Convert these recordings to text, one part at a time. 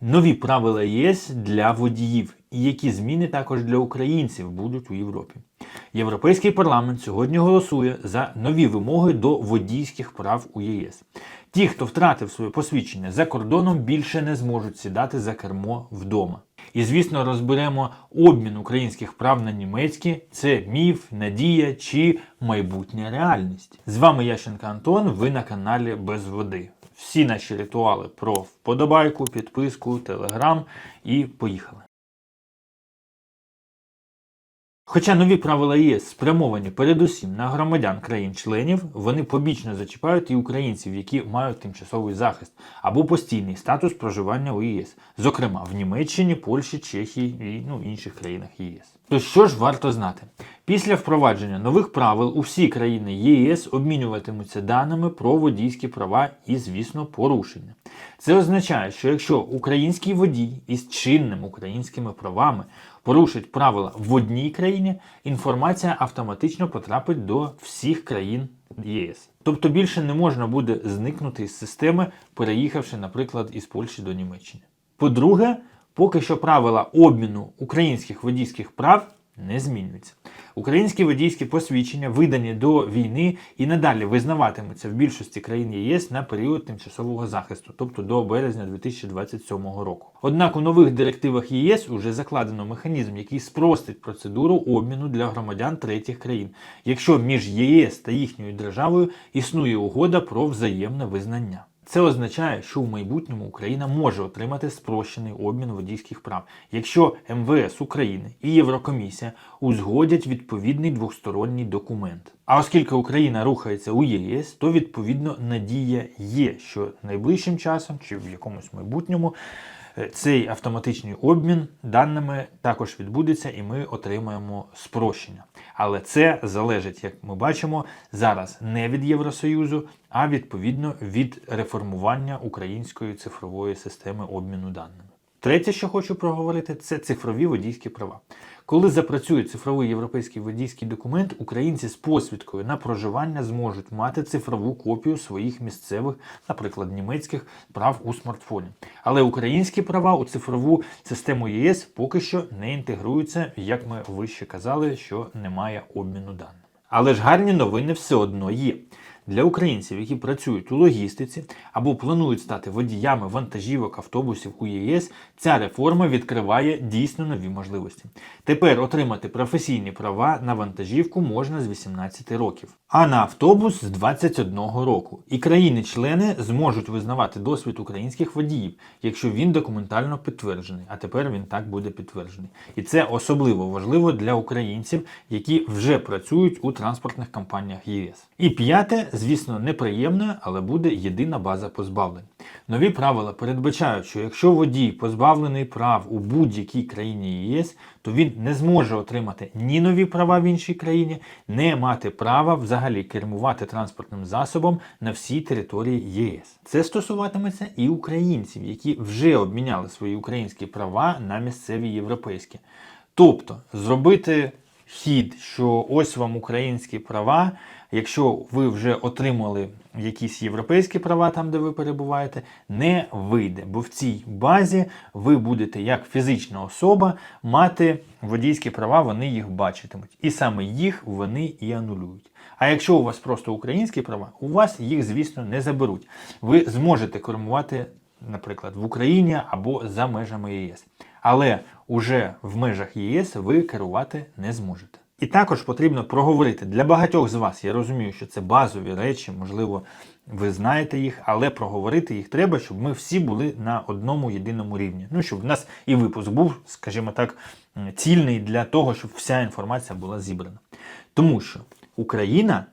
нові правила ЄС для водіїв і які зміни також для українців будуть у Європі. Європейський парламент сьогодні голосує за нові вимоги до водійських прав у ЄС. Ті, хто втратив своє посвідчення за кордоном, більше не зможуть сідати за кермо вдома. І, звісно, розберемо обмін українських прав на німецькі це міф, надія чи майбутня реальність. З вами Ященко Антон. Ви на каналі Без води. Всі наші ритуали про вподобайку, підписку, телеграм і поїхали. Хоча нові правила ЄС спрямовані передусім на громадян країн-членів, вони побічно зачіпають і українців, які мають тимчасовий захист або постійний статус проживання у ЄС, зокрема в Німеччині, Польщі, Чехії і ну, інших країнах ЄС. То що ж варто знати? Після впровадження нових правил усі країни ЄС обмінюватимуться даними про водійські права і, звісно, порушення. Це означає, що якщо український водій із чинними українськими правами порушить правила в одній країні, інформація автоматично потрапить до всіх країн ЄС. Тобто більше не можна буде зникнути з системи, переїхавши, наприклад, із Польщі до Німеччини. По-друге, поки що правила обміну українських водійських прав не змінюються. Українські водійські посвідчення, видані до війни, і надалі визнаватимуться в більшості країн ЄС на період тимчасового захисту, тобто до березня 2027 року. Однак у нових директивах ЄС уже закладено механізм, який спростить процедуру обміну для громадян третіх країн, якщо між ЄС та їхньою державою існує угода про взаємне визнання. Це означає, що в майбутньому Україна може отримати спрощений обмін водійських прав, якщо МВС України і Єврокомісія узгодять відповідний двосторонній документ. А оскільки Україна рухається у ЄС, то відповідно надія є, що найближчим часом чи в якомусь майбутньому цей автоматичний обмін даними також відбудеться, і ми отримаємо спрощення. Але це залежить, як ми бачимо, зараз не від Євросоюзу, а відповідно від реформування української цифрової системи обміну даними. Третє, що хочу проговорити, це цифрові водійські права. Коли запрацює цифровий європейський водійський документ, українці з посвідкою на проживання зможуть мати цифрову копію своїх місцевих, наприклад, німецьких прав у смартфоні. Але українські права у цифрову систему ЄС поки що не інтегруються, як ми вище казали, що немає обміну даними. Але ж гарні новини все одно є. Для українців, які працюють у логістиці або планують стати водіями вантажівок автобусів у ЄС, ця реформа відкриває дійсно нові можливості. Тепер отримати професійні права на вантажівку можна з 18 років, а на автобус з 21 року. І країни-члени зможуть визнавати досвід українських водіїв, якщо він документально підтверджений. А тепер він так буде підтверджений. І це особливо важливо для українців, які вже працюють у транспортних компаніях ЄС. І п'яте, звісно, неприємне, але буде єдина база позбавлень. Нові правила передбачають, що якщо водій позбавлений прав у будь-якій країні ЄС, то він не зможе отримати ні нові права в іншій країні, не мати права взагалі кермувати транспортним засобом на всій території ЄС. Це стосуватиметься і українців, які вже обміняли свої українські права на місцеві європейські. Тобто зробити хід, що ось вам українські права. Якщо ви вже отримали якісь європейські права там, де ви перебуваєте, не вийде, бо в цій базі ви будете як фізична особа мати водійські права, вони їх бачитимуть. І саме їх вони і анулюють. А якщо у вас просто українські права, у вас їх, звісно, не заберуть. Ви зможете кермувати, наприклад, в Україні або за межами ЄС. Але уже в межах ЄС ви керувати не зможете. І також потрібно проговорити для багатьох з вас. Я розумію, що це базові речі, можливо, ви знаєте їх, але проговорити їх треба, щоб ми всі були на одному єдиному рівні. Ну, щоб в нас і випуск був, скажімо так, цільний для того, щоб вся інформація була зібрана. Тому що Україна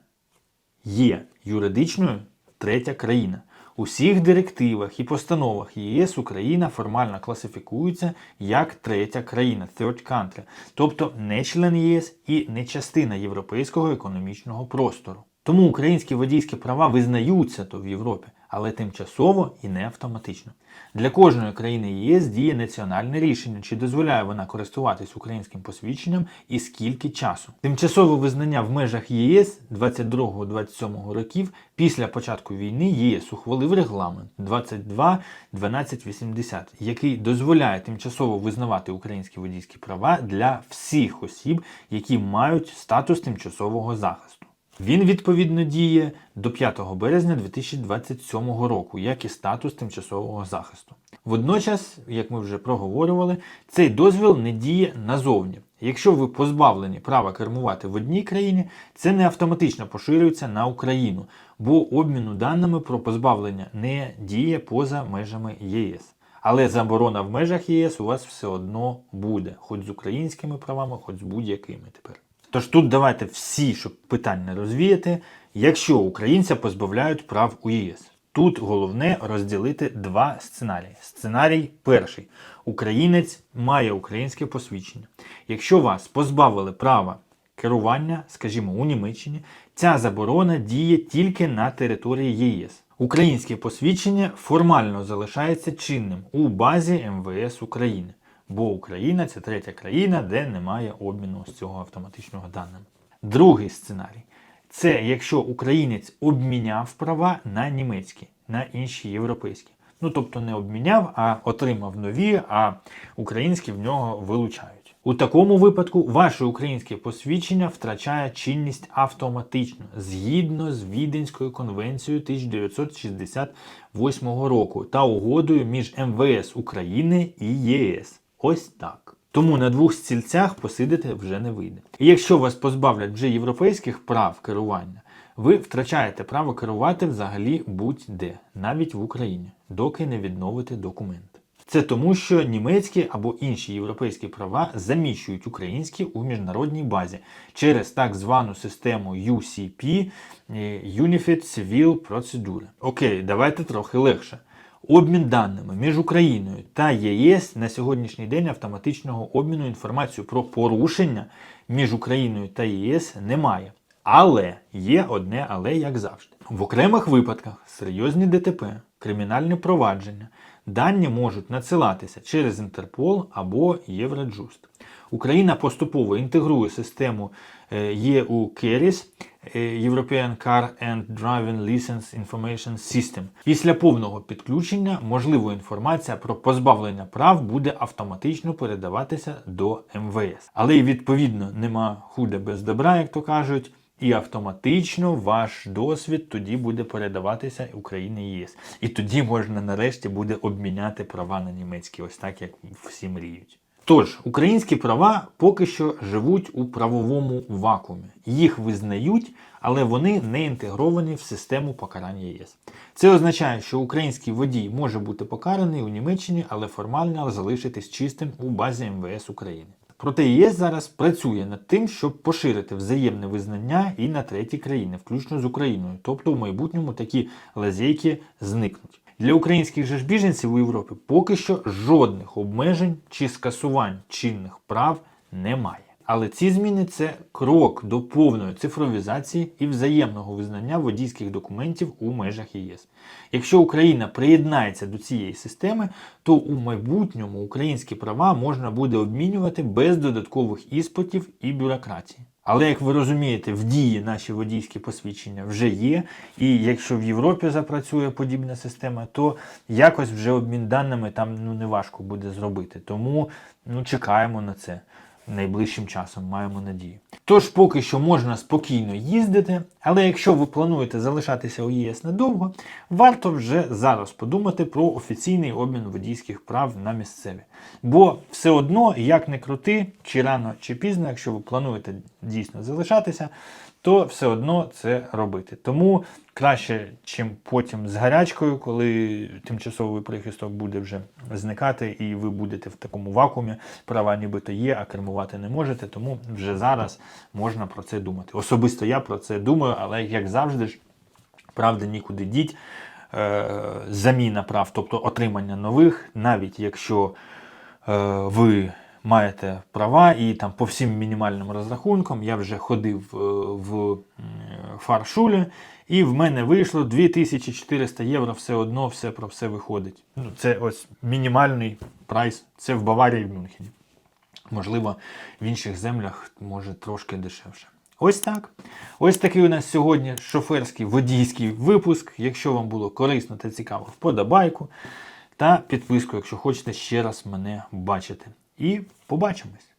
є юридичною третя країна. У всіх директивах і постановах ЄС Україна формально класифікується як третя країна, third country, тобто не член ЄС і не частина європейського економічного простору. Тому українські водійські права визнаються то в Європі, але тимчасово і не автоматично. Для кожної країни ЄС діє національне рішення, чи дозволяє вона користуватись українським посвідченням і скільки часу. Тимчасове визнання в межах ЄС 22-27 років після початку війни ЄС ухвалив регламент 22.12.80, який дозволяє тимчасово визнавати українські водійські права для всіх осіб, які мають статус тимчасового захисту. Він відповідно діє до 5 березня 2027 року, як і статус тимчасового захисту. Водночас, як ми вже проговорювали, цей дозвіл не діє назовні. Якщо ви позбавлені права кермувати в одній країні, це не автоматично поширюється на Україну, бо обміну даними про позбавлення не діє поза межами ЄС. Але заборона в межах ЄС у вас все одно буде, хоч з українськими правами, хоч з будь-якими тепер. Тож тут давайте всі, щоб питання розвіяти, якщо українця позбавляють прав у ЄС. Тут головне розділити два сценарії. Сценарій перший. Українець має українське посвідчення. Якщо вас позбавили права керування, скажімо, у Німеччині, ця заборона діє тільки на території ЄС. Українське посвідчення формально залишається чинним у базі МВС України, бо Україна це третя країна, де немає обміну з цього автоматичного даними. Другий сценарій це якщо українець обміняв права на німецькі, на інші європейські. Ну тобто не обміняв, а отримав нові, а українські в нього вилучають. У такому випадку ваше українське посвідчення втрачає чинність автоматично згідно з Віденською конвенцією 1968 року та угодою між МВС України і ЄС. Ось так. Тому на двох стільцях посидити вже не вийде. І якщо вас позбавлять вже європейських прав керування, ви втрачаєте право керувати взагалі будь-де, навіть в Україні, доки не відновите документ. Це тому, що німецькі або інші європейські права заміщують українські у міжнародній базі через так звану систему UCP е, Unified Civil Procedure. Окей, давайте трохи легше. Обмін даними між Україною та ЄС на сьогоднішній день автоматичного обміну інформацією про порушення між Україною та ЄС немає. Але є одне але, як завжди. В окремих випадках серйозні ДТП, кримінальні провадження, дані можуть надсилатися через Інтерпол або Євроджуст. Україна поступово інтегрує систему е, CARIS е, European Car and Driving License Information System. Після повного підключення можливо інформація про позбавлення прав буде автоматично передаватися до МВС. Але й відповідно нема худа без добра, як то кажуть. І автоматично ваш досвід тоді буде передаватися Україні і ЄС. І тоді можна нарешті буде обміняти права на німецькі, ось так як всі мріють. Тож, українські права поки що живуть у правовому вакуумі. Їх визнають, але вони не інтегровані в систему покарання ЄС. Це означає, що український водій може бути покараний у Німеччині, але формально залишитись чистим у базі МВС України. Проте ЄС зараз працює над тим, щоб поширити взаємне визнання і на треті країни, включно з Україною. Тобто в майбутньому такі лазейки зникнуть. Для українських же ж біженців у Європі поки що жодних обмежень чи скасувань чинних прав немає. Але ці зміни це крок до повної цифровізації і взаємного визнання водійських документів у межах ЄС. Якщо Україна приєднається до цієї системи, то у майбутньому українські права можна буде обмінювати без додаткових іспитів і бюрократії. Але як ви розумієте, в дії наші водійські посвідчення вже є, і якщо в Європі запрацює подібна система, то якось вже обмін даними там ну не важко буде зробити. Тому ну чекаємо на це найближчим часом, маємо надію. Тож поки що можна спокійно їздити, але якщо ви плануєте залишатися у ЄС надовго, варто вже зараз подумати про офіційний обмін водійських прав на місцеві. Бо все одно, як не крути, чи рано, чи пізно, якщо ви плануєте дійсно залишатися, то все одно це робити. Тому краще, чим потім з гарячкою, коли тимчасовий прихисток буде вже зникати, і ви будете в такому вакуумі, права нібито є, а кермувати не можете. Тому вже зараз можна про це думати. Особисто я про це думаю, але як завжди ж, правда, нікуди діть. Е, Заміна прав, тобто отримання нових, навіть якщо е, ви маєте права і там по всім мінімальним розрахункам я вже ходив е, в фаршулі, і в мене вийшло 2400 євро, все одно, все про все виходить. Ну, це ось мінімальний прайс. Це в Баварії в Мюнхені. Можливо, в інших землях може трошки дешевше. Ось так. Ось такий у нас сьогодні шоферський водійський випуск. Якщо вам було корисно та цікаво, вподобайку та підписку, якщо хочете ще раз мене бачити. І побачимось!